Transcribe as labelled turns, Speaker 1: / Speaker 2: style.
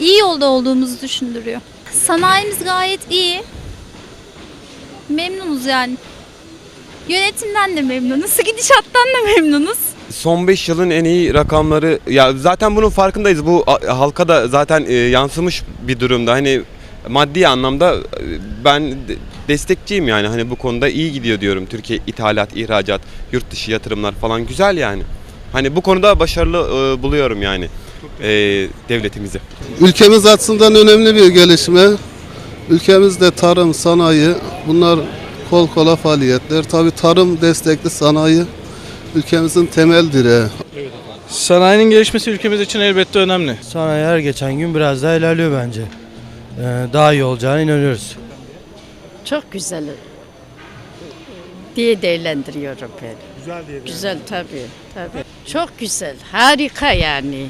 Speaker 1: İyi yolda olduğumuzu düşündürüyor. Sanayimiz gayet iyi. Memnunuz yani. Yönetimden de memnunuz, gidişattan da memnunuz.
Speaker 2: Son 5 yılın en iyi rakamları ya zaten bunun farkındayız. Bu halka da zaten e, yansımış bir durumda. Hani maddi anlamda e, ben de- destekçiyim yani. Hani bu konuda iyi gidiyor diyorum. Türkiye ithalat, ihracat, yurt dışı yatırımlar falan güzel yani. Hani bu konuda başarılı e, buluyorum yani e, devletimizi.
Speaker 3: Ülkemiz açısından önemli bir gelişme. Ülkemizde tarım, sanayi bunlar kol kola faaliyetler. Tabi tarım destekli sanayi ülkemizin temel direği.
Speaker 4: Sanayinin gelişmesi ülkemiz için elbette önemli.
Speaker 5: Sanayi her geçen gün biraz daha ilerliyor bence. Ee, daha iyi olacağına inanıyoruz.
Speaker 6: Çok güzel diye değerlendiriyorum ben. Güzel diye Güzel tabii, tabii. Çok güzel, harika yani.